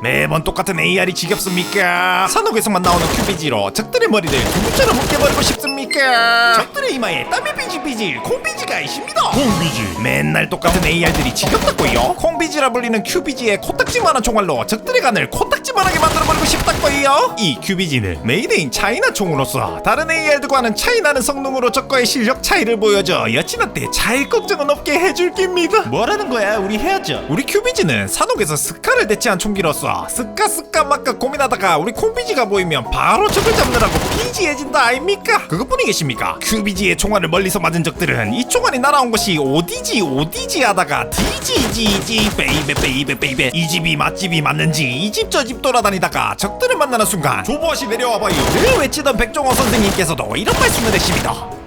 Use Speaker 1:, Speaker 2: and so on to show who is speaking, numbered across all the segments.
Speaker 1: 매번 똑같은 AR이 지겹습니까? 산옥에서만 나오는 큐비지로 적들의 머리를 두부처럼 묶여버리고 싶습니까? 적들의 이마에 땀이 비질비질 콩비지가 있습니다 콩비지 맨날 똑같은 AR들이 지겹다고요? 콩비지라 불리는 큐비지의 코딱지만한 총알로 적들의 간을 코딱지만하게 만들어버리고 싶다고요? 이 큐비지는 메이드인 차이나 총으로서 다른 AR들과는 차이나는 성능으로 적과의 실력 차이를 보여줘 여친한테 차일 걱정은 없게 해줄 깁니다 뭐라는 거야 우리 헤어져 우리 큐비지는 산옥에서 스카를 대체한 총기로서 스카 스카 막까 고민하다가 우리 콩비지가 보이면 바로 적을 잡느라고 비지해진다 아닙니까? 그것뿐이겠습니까? 큐비지의 총알을 멀리서 맞은 적들은 이 총알이 날아온 것이 오디지 오디지 하다가 디지지지 베이베 베이베 베이베. 이 집이 맛집이 맞는지 이 집 저 집 돌아다니다가 적들을 만나는 순간 조보아씨 내려와봐요. 늘 외치던 백종원 선생님께서도 이런 말씀을 하십니다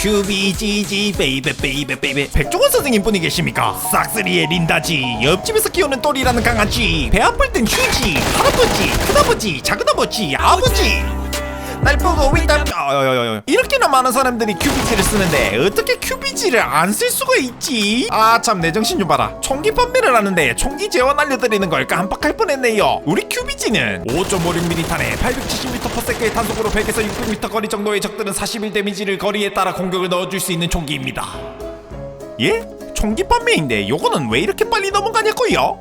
Speaker 1: 큐비지지 베이베 베이베 베이베. 백종원 선생님 분이 계십니까? 싹쓸이의 린다지. 옆집에서 키우는 똘이라는 강아지. 배 아플 땐 휴지. 할아버지 큰아버지 작은아버지 아버지 날 보고 위담 어여여여 이렇게나 많은 사람들이 큐비지를 쓰는데 어떻게 큐비지를 안 쓸 수가 있지? 아 참 내 정신 좀 봐라 총기 판매를 하는데 총기 재원 알려드리는 걸 깜빡할 뻔했네요 우리 큐비지는 5.56mm 탄에 870m/s의 단속으로 100에서 600m 거리 정도의 적들은 41 데미지를 거리에 따라 공격을 넣어줄 수 있는 총기입니다 예? 총기 판매인데 요거는 왜 이렇게 빨리 넘어가냐고요?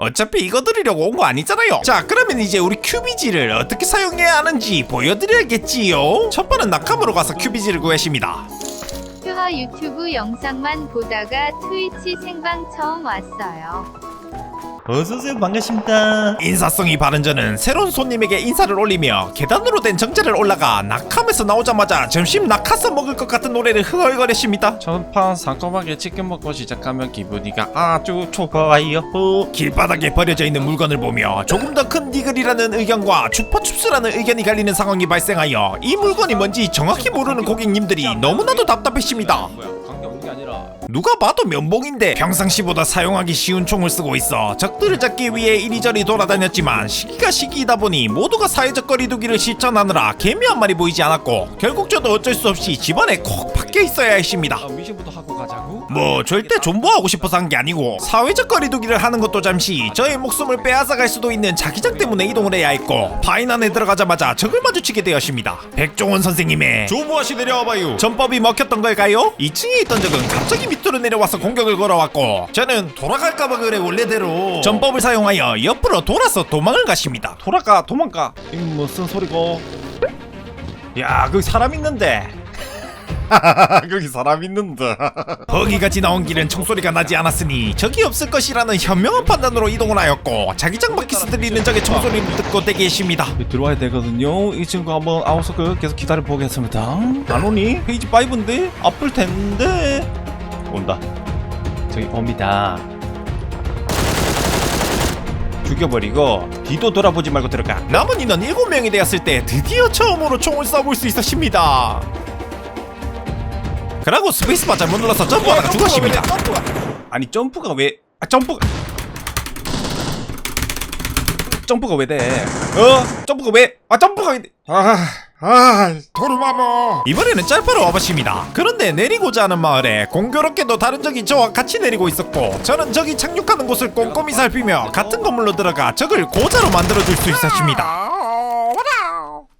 Speaker 1: 어차피 이거 드리려고 온 거 아니잖아요 자 그러면 이제 우리 큐비지를 어떻게 사용해야 하는지 보여드려야겠지요 첫 번은 낙함으로 가서 큐비지를 구하십니다
Speaker 2: 퓨하 유튜브 영상만 보다가 트위치 생방 처음 왔어요.
Speaker 3: 어서오세요. 반갑습니다.
Speaker 1: 인사성이 바른 저는 새로운 손님에게 인사를 올리며 계단으로 된 정자를 올라가 낙함에서 나오자마자 점심 낙하서 먹을 것 같은 노래를 흥얼거렸습니다.
Speaker 3: 전판 상큼하게 치킨 먹고 시작하면 기분이가 아주 좋아요.
Speaker 1: 길바닥에 버려져 있는 물건을 보며 조금 더 큰 니글이라는 의견과 주퍼춥스라는 의견이 갈리는 상황이 발생하여 이 물건이 뭔지 정확히 모르는 고객님들이 너무나도 답답했습니다 누가 봐도 면봉인데 평상시보다 사용하기 쉬운 총을 쓰고 있어. 적들을 잡기 위해 이리저리 돌아다녔지만 시기가 시기이다 보니 모두가 사회적 거리두기를 실천하느라 개미 한 마리 보이지 않았고 결국 저도 어쩔 수 없이 집안에 콕 박혀 있어야 했습니다.
Speaker 3: 아, 미션부터 하고 가자고?
Speaker 1: 뭐 절대 존버하고 싶어서 한 게 아니고 사회적 거리두기를 하는 것도 잠시 저의 목숨을 빼앗아갈 수도 있는 자기장 때문에 이동을 해야 했고 파인 안에 들어가자마자 적을 마주치게 되었습니다. 백종원 선생님의 조무하시 내려와봐요. 전법이 먹혔던 걸까요? 2층에 있던 적은 갑자기 밑으로 내려와서 공격을 걸어왔고 저는 돌아갈까봐 그래 원래대로 전법을 사용하여 옆으로 돌아서 도망을 가십니다.
Speaker 3: 돌아가 도망가. 이 무슨 소리고?
Speaker 1: 야 거기 사람 있는데
Speaker 3: 거기 사람 있는데.
Speaker 1: 거기까지 나온 길은 총소리가 나지 않았으니 적이 없을 것이라는 현명한 판단으로 이동을 하였고 자기장 바퀴스 들리는 적의 총소리를 듣고 대기했습니다.
Speaker 3: 들어와야 되거든요. 이 친구 한번 아웃서클 계속 기다려 보겠습니다. 안 오니? 페이지 5인데? 아플 텐데? 온다. 저기 옵니다. 죽여버리고 뒤도 돌아보지 말고 들어가.
Speaker 1: 남은 인원 7명이 되었을 때 드디어 처음으로 총을 쏴볼 수 있었습니다 그러고 스페이스바 잘못 눌러서 점프하다가 죽었습니다
Speaker 3: 아니 점프가 왜? 아 점프가 점프가 왜 돼? 어? 점프가 왜? 아 점프가 왜 돼? 아, 아, 도르마모.
Speaker 1: 이번에는 짤파로 와봤습니다 그런데 내리고자 하는 마을에 공교롭게도 다른 적이 저와 같이 내리고 있었고 저는 적이 착륙하는 곳을 꼼꼼히 살피며 같은 건물로 들어가 적을 고자로 만들어줄 수 있었습니다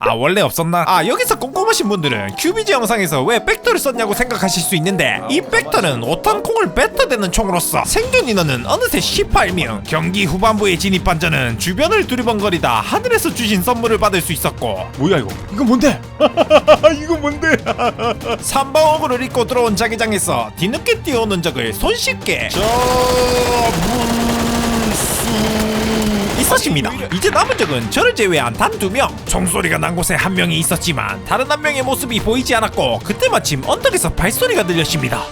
Speaker 1: 아 원래 없었나? 아 여기서 꼼꼼하신 분들은 큐비지 영상에서 왜 백터를 썼냐고 생각하실 수 있는데 이 백터는 5탄 콩을 뱉어대는 총으로서 생존 인원은 어느새 18명 경기 후반부에 진입한 저는 주변을 두리번거리다 하늘에서 주신 선물을 받을 수 있었고
Speaker 3: 뭐야 이거? 이거 뭔데? 이거 뭔데?
Speaker 1: 3방어구를 입고 들어온 자기장에서 뒤늦게 뛰어오는 적을 손쉽게 잡을 수 있었습니다. 이제 남은 적은 저를 제외한 단 두 명. 총소리가 난 곳에 한 명이 있었지만 다른 한 명의 모습이 보이지 않았고 그때 마침 언덕에서 발소리가 들렸습니다.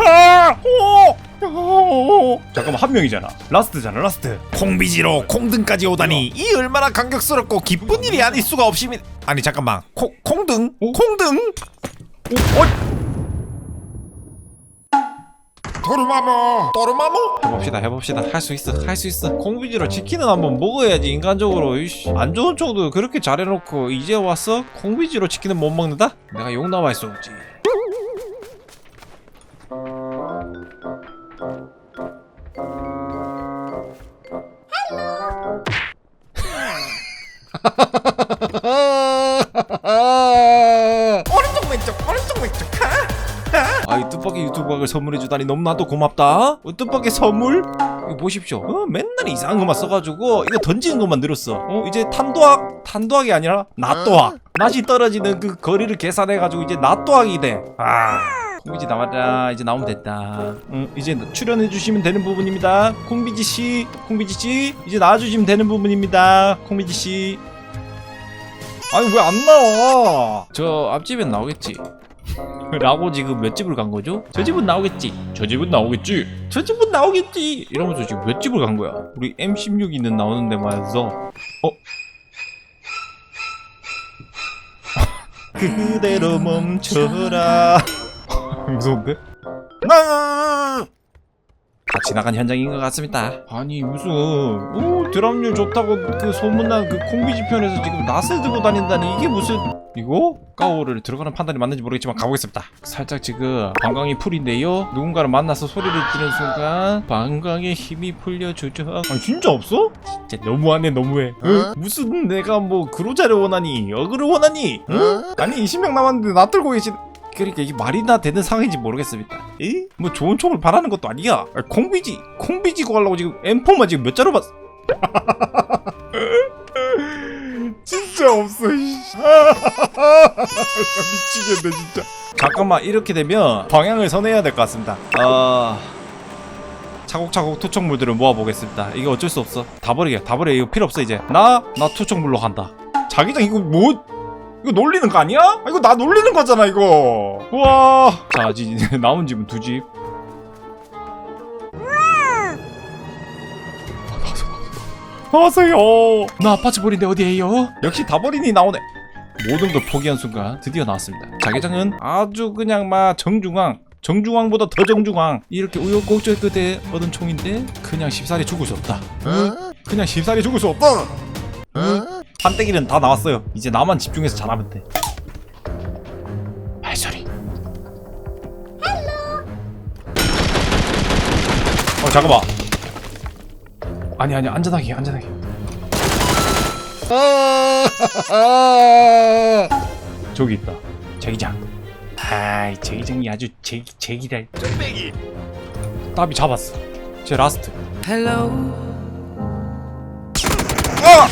Speaker 3: 아! 오! 오! 잠깐만 한 명이잖아. 라스트잖아 라스트.
Speaker 1: 콩비지로 콩등까지 오다니 이 얼마나 감격스럽고 기쁜 일이 아닐 수가 없습니다. 아니 잠깐만 콩 콩등 콩등
Speaker 3: 오, 어?
Speaker 1: 도루마모. 도루마모?
Speaker 3: 해봅시다 해봅시다. 할 수 있어 할 수 있어. 콩비지로 치킨은 한번 먹어야지 인간적으로. 이씨 안 좋은 쪽도 그렇게 잘해놓고 이제 왔어? 콩비지로 치킨은 못 먹는다? 내가 욕 남아 있었지. 뜻밖의 유튜브 각을 선물해주다니 너무나도 고맙다. 어, 뜻밖의 선물? 이거 보십시오. 어, 맨날 이상한 것만 써가지고 이거 던지는 것만 늘었어. 어 이제 탄도학 탄도학이 아니라 낫도학. 낫이 떨어지는 그 거리를 계산해가지고 이제 낫도학이 돼아. 콩비지 나와라 이제 나오면 됐다. 응, 이제 출연해 주시면 되는 부분입니다. 콩비지 씨 콩비지 씨 이제 나와주시면 되는 부분입니다. 콩비지 씨. 아니 왜 안 나와? 저 앞집엔 나오겠지 라고 지금 몇 집을 간 거죠? 저 집은 나오겠지. 저 집은 나오겠지. 저 집은 나오겠지. 이러면서 지금 몇 집을 간 거야? 우리 M16이는 나오는데 말이서 어? 그대로 멈춰라. 무서운데? 나! 다 지나간 현장인 것 같습니다. 아니 무슨 오 드랍률 좋다고 그 소문난 그 콩비지 편에서 지금 낫을 들고 다닌다니 이게 무슨 이거 까오를 들어가는 판단이 맞는지 모르겠지만 가보겠습니다. 살짝 지금 방광이 풀인데요. 누군가를 만나서 소리를 지르는 순간 방광에 힘이 풀려주죠. 아니 진짜 없어? 진짜 너무하네 너무해. 응? 무슨 내가 뭐 그로자를 원하니 어그를 원하니? 응? 아니 20명 남았는데 나 들고 계신 그러니까 이게 말이나 되는 상황인지 모르겠습니다. 에? 뭐 좋은 총을 바라는 것도 아니야. 아, 콩비지, 콩비지 구하려고 지금 M4만 지금 몇 자루 봤. 진짜 없어. 미치겠네 진짜. 잠깐만 이렇게 되면 방향을 선회해야 될 것 같습니다. 아. 차곡차곡 투척물들을 모아보겠습니다. 이게 어쩔 수 없어. 다 버리게, 다 버려. 이거 필요 없어 이제. 나, 나 투척물로 간다. 자기장 이거 뭐? 이거 놀리는 거 아니야? 아, 이거 나 놀리는 거잖아 이거. 우와. 자, 이제 남은 집은 두 집. 어서요. 나 아파트 버린데 어디에요? 역시 다 버리니 나오네. 모든 걸 포기한 순간 드디어 나왔습니다. 자기장은 아주 그냥 막 정중앙. 정중앙보다 더 정중앙 이렇게 우여곡절 끝에 얻은 총인데 그냥 쉽사리 죽을 수 없다. 응? 그냥 쉽사리 죽을 수 없다. 응? 판때기는 다 나왔어요. 이제 나만 집중해서 잘하면 돼. 발소리. 어 잠깐만. 아니 아니 안전하게 안전하게 저기 있다. 제기장. 아이 제기장이 아주 제, 제기랄. 쫄배기. 따비 잡았어. 제 라스트.
Speaker 4: Hello.
Speaker 1: 아!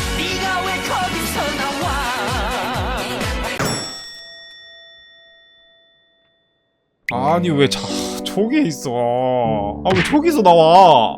Speaker 3: 아니 왜 자, 저기에 있어? 아 왜 저기서 나와